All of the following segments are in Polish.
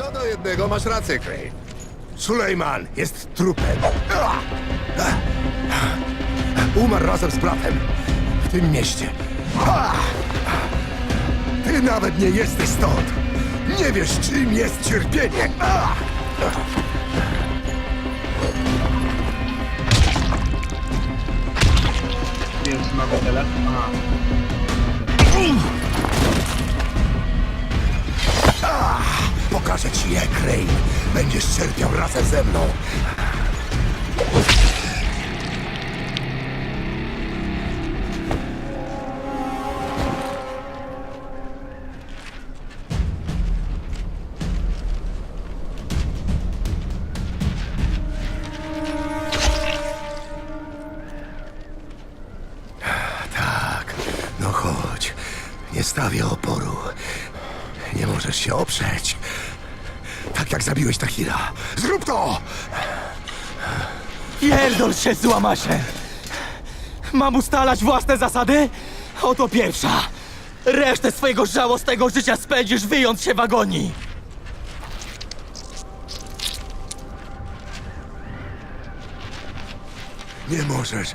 Co do jednego masz rację, Crane. Sulejman jest trupem. Umarł razem z bratem w tym mieście. Ty nawet nie jesteś stąd. Nie wiesz, czym jest cierpienie. Nie wiem, czy mogę. Aha. Pokażę ci je, Crane. Będziesz cierpiał razem ze mną. Tak, no chodź. Nie stawię oporu. Nie możesz się oprzeć. Tak jak zabiłeś Tahira. Zrób to! Pierdol się, złamasze! Mam ustalać własne zasady? Oto pierwsza. Resztę swojego żałosnego życia spędzisz wyjąc się w agonii. Nie możesz.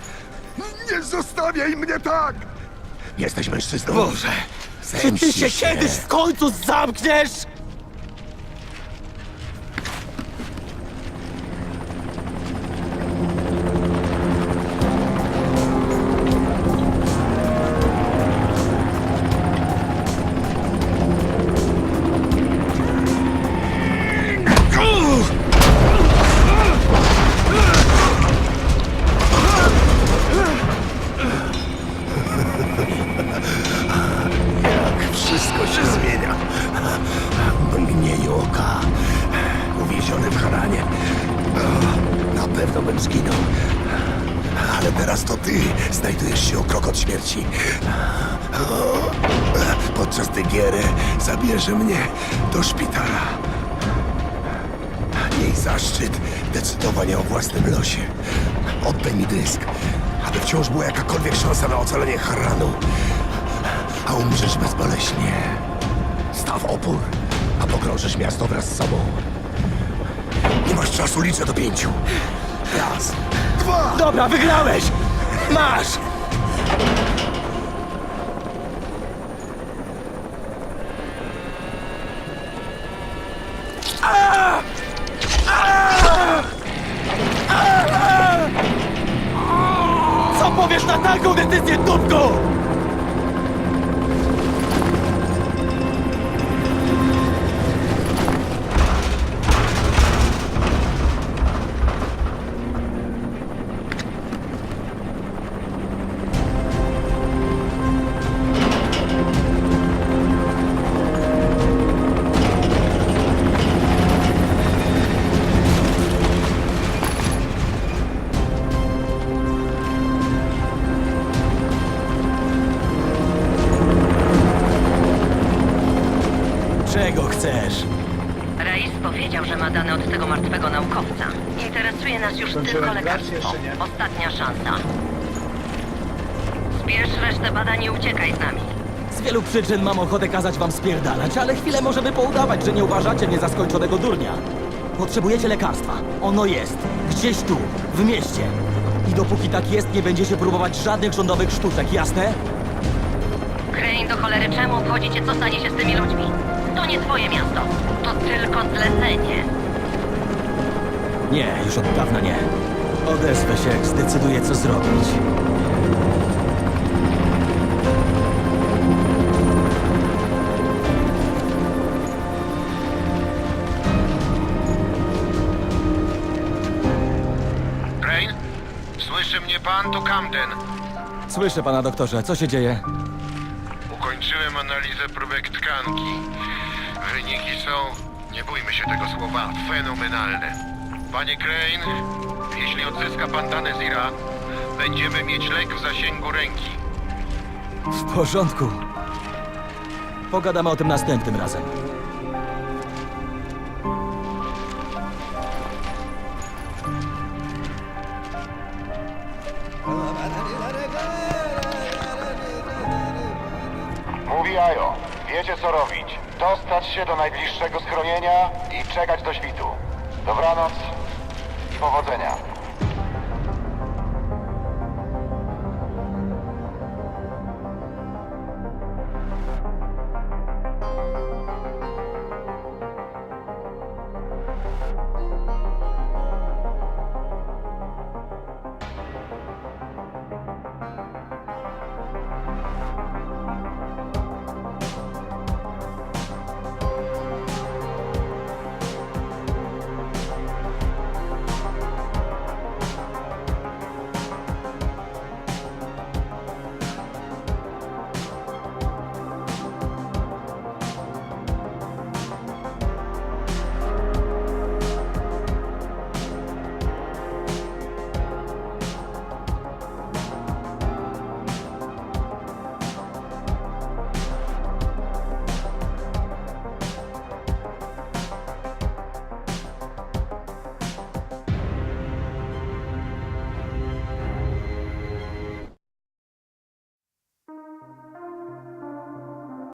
Nie zostawiaj mnie tak! Jesteś mężczyzną. Boże, czy ty Zemścisz się kiedyś w końcu zamkniesz? Bym zginął. Ale teraz to ty znajdujesz się o krok od śmierci. Podczas tej giery zabierze mnie do szpitala. Jej zaszczyt decydowania o własnym losie. Oddaj mi dysk, aby wciąż była jakakolwiek szansa na ocalenie Haranu a umrzesz bezboleśnie. Staw opór, a pogrążysz miasto wraz z sobą. Nie masz czasu, liczę do pięciu. Raz, dwa, Dobra, wygrałeś! Masz! Co powiesz na taką decyzję, dupku? Czego chcesz? Reis powiedział, że ma dane od tego martwego naukowca. Interesuje nas już Skończyłem tylko grać, lekarstwo. jeszcze nie? Ostatnia szansa. Zbierz resztę badań i uciekaj z nami. Z wielu przyczyn mam ochotę kazać wam spierdalać, ale chwilę możemy poudawać, że nie uważacie mnie za skończonego durnia. Potrzebujecie lekarstwa. Ono jest. Gdzieś tu, w mieście. I dopóki tak jest, nie będziecie próbować żadnych rządowych sztuczek, jasne? Crane, do cholery czemu obchodzicie, co stanie się z tymi ludźmi? To nie twoje miasto. To tylko zlecenie. Nie, już od dawna nie. Odezwę się, jak zdecyduję, co zrobić. Rain? Słyszy mnie pan? To Camden. Słyszę pana doktorze, co się dzieje? Ukończyłem analizę próbek tkanki. Wyniki są, nie bójmy się tego słowa, fenomenalne. Panie Crane, jeśli odzyska pan dane Zira, będziemy mieć lek w zasięgu ręki. W porządku. Pogadamy o tym następnym razem. Mówi Ajo, wiecie co robić. Dostać się do najbliższego schronienia i czekać do świtu. Dobranoc i powodzenia.